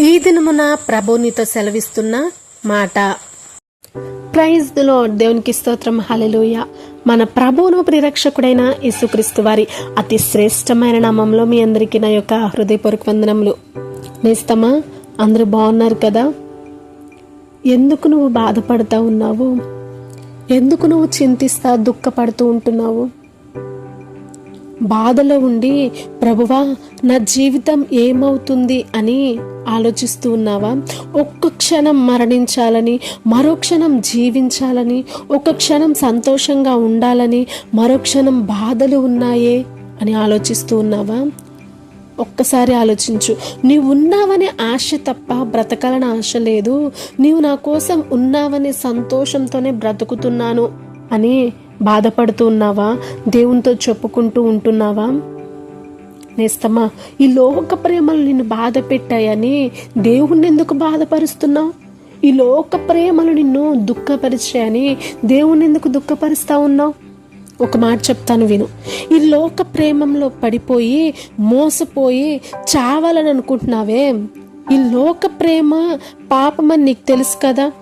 ఈ దినమున ప్రభునితో సెలవిస్తున్న మాట. ప్రైజ్ దిలో దేవునికి స్తోత్రం. హలెలూయ మన ప్రభువును ప్రిరక్షకుడైన యేసుక్రీస్తు వారి అతి శ్రేష్టమైన నామంలో మీ అందరికీ నా యొక్క హృదయపూర్వక వందనములు. నేస్తమా అందరూ బాగున్నారు కదా? ఎందుకు నువ్వు బాధపడతా ఉన్నావు? ఎందుకు నువ్వు చింతిస్తా దుఃఖపడుతూ ఉంటున్నావు? బాధలో ఉండి ప్రభువా నా జీవితం ఏమవుతుంది? అని ఆలోచిస్తూ ఉన్నావా? ఒక్క క్షణం మరణించాలని మరో క్షణం జీవించాలని ఒక క్షణం సంతోషంగా ఉండాలని మరో క్షణం బాధలు ఉన్నాయే అని ఆలోచిస్తూ ఉన్నావా? ఒక్కసారి ఆలోచించు. నీవు ఉన్నావనే ఆశ తప్ప బ్రతకాలని ఆశ లేదు. నీవు నా కోసం ఉన్నావనే సంతోషంతోనే బ్రతుకుతున్నాను అని బాధపడుతూ ఉన్నావా? దేవునితో చెప్పుకుంటూ ఉంటున్నావా? నేస్తమా ఈ లోక ప్రేమలు నిన్ను బాధ పెట్టాయని దేవుణ్ణి ఎందుకు బాధపరుస్తున్నావు? ఈ లోక ప్రేమలు నిన్ను దుఃఖపరిచాయని దేవుణ్ణి ఎందుకు దుఃఖపరుస్తా ఉన్నావు? ఒక మాట చెప్తాను విను. ఈ లోక ప్రేమంలో పడిపోయి మోసపోయి చావాలని అనుకుంటున్నావే ఈ లోక ప్రేమ పాపమని నీకు తెలుసు కదా?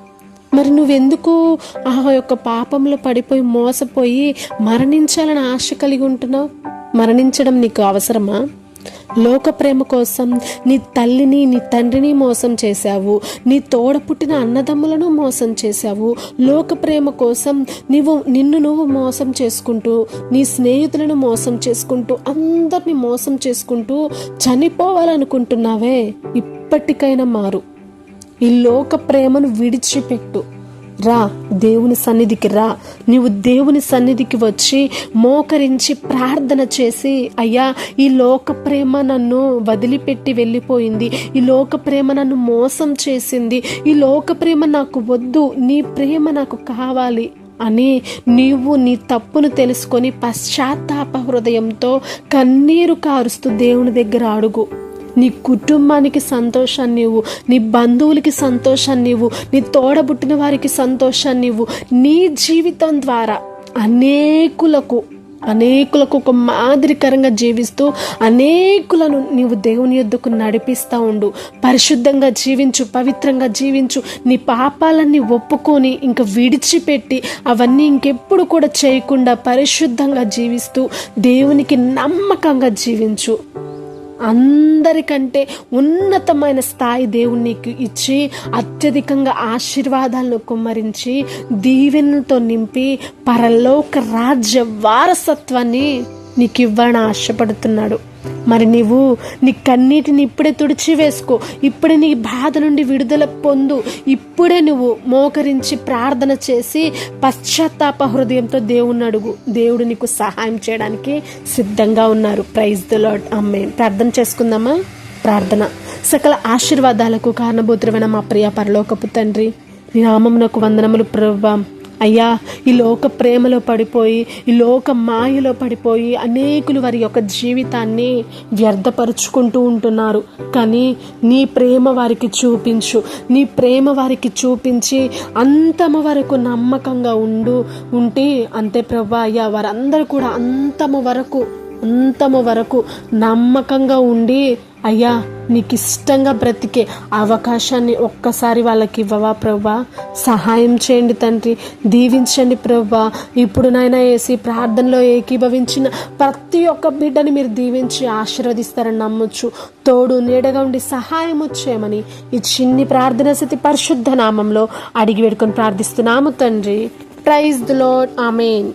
మరి నువ్వెందుకు ఆ యొక్క పాపంలో పడిపోయి మోసపోయి మరణించాలని ఆశ కలిగి ఉంటున్నావు? మరణించడం నీకు అవసరమా? లోక ప్రేమ కోసం నీ తల్లిని నీ తండ్రిని మోసం చేశావు. నీ తోడ పుట్టిన అన్నదమ్ములను మోసం చేశావు. లోక ప్రేమ కోసం నువ్వు నిన్ను నువ్వు మోసం చేసుకుంటూ నీ స్నేహితులను మోసం చేసుకుంటూ అందరిని మోసం చేసుకుంటూ చనిపోవాలనుకుంటున్నావే. ఇప్పటికైనా మారు. ఈ లోక ప్రేమను విడిచిపెట్టు. రా దేవుని సన్నిధికి రా. నీవు దేవుని సన్నిధికి వచ్చి మోకరించి ప్రార్థన చేసి అయ్యా ఈ లోక ప్రేమ నన్ను వదిలిపెట్టి వెళ్ళిపోయింది. ఈ లోక ప్రేమ నన్ను మోసం చేసింది. ఈ లోక ప్రేమ నాకు వద్దు. నీ ప్రేమ నాకు కావాలి అని నీవు నీ తప్పును తెలుసుకొని పశ్చాత్తాప హృదయంతో కన్నీరు కారుస్తూ దేవుని దగ్గర అడుగు. నీ కుటుంబానికి సంతోషాన్ని ఇవ్వు నీ బంధువులకి సంతోషాన్ని ఇవ్వు నీ తోడబుట్టిన వారికి సంతోషాన్ని ఇవ్వు నీ జీవితం ద్వారా అనేకులకు అనేకులకు ఒక మాదిరికరంగా జీవిస్తూ అనేకులను నీవు దేవుని యొద్దకు నడిపిస్తూ ఉండు. పరిశుద్ధంగా జీవించు పవిత్రంగా జీవించు. నీ పాపాలన్నీ ఒప్పుకొని ఇంకా విడిచిపెట్టి అవన్నీ ఇంకెప్పుడు కూడా చేయకుండా పరిశుద్ధంగా జీవిస్తూ దేవునికి నమ్మకంగా జీవించు. అందరికంటే ఉన్నతమైన స్థాయి దేవుడు నీకు ఇచ్చి అత్యధికంగా ఆశీర్వాదాలను కుమ్మరించి దీవెనలతో నింపి పరలోక రాజ్య వారసత్వాన్ని నీకు ఇవ్వని ఆశపడుతున్నాడు. మరి నీవు నీ కన్నీటిని ఇప్పుడే తుడిచి వేసుకో ఇప్పుడే నీ బాధ నుండి విడుదల పొందు. ఇప్పుడే నువ్వు మోకరించి ప్రార్థన చేసి పశ్చాత్తాప హృదయంతో దేవుణ్ణి అడుగు. దేవుడు నీకు సహాయం చేయడానికి సిద్ధంగా ఉన్నారు. ప్రైజ్ ద లాడ్ అమ్మే ప్రార్థన చేసుకుందామా? ప్రార్థన. సకల ఆశీర్వాదాలకు కారణభూతురమైన మా ప్రియ పరలోకపు తండ్రి నీ నామమునకు వందనములు ప్రభావం. అయ్యా ఈ లోక ప్రేమలో పడిపోయి ఈ లోక మాయలో పడిపోయి అనేకులు వారి యొక్క జీవితాన్ని వ్యర్థపరుచుకుంటూ ఉంటున్నారు. కానీ నీ ప్రేమ వారికి చూపించు. నీ ప్రేమ వారికి చూపించి అంతము వరకు నమ్మకంగా ఉండు ఉంటే అంతే ప్రభా అయ్యా వారందరూ కూడా అంతము వరకు అంతము వరకు నమ్మకంగా ఉండి అయ్యా నీకు ఇష్టంగా బ్రతికే అవకాశాన్ని ఒక్కసారి వాళ్ళకి ఇవ్వవా ప్రభా సహాయం చేయండి తండ్రి దీవించండి ప్రభా ఇప్పుడు నాయన వేసి ప్రార్థనలో ఏకీభవించిన ప్రతి ఒక్క బిడ్డని మీరు దీవించి ఆశీర్వదిస్తారని నమ్మొచ్చు తోడు నీడగా ఉండి సహాయం వచ్చేయమని ఈ చిన్ని ప్రార్థన స్థితి పరిశుద్ధ నామంలో అడిగి వేడుకొని ప్రార్థిస్తున్నాము తండ్రి. Praise the load amen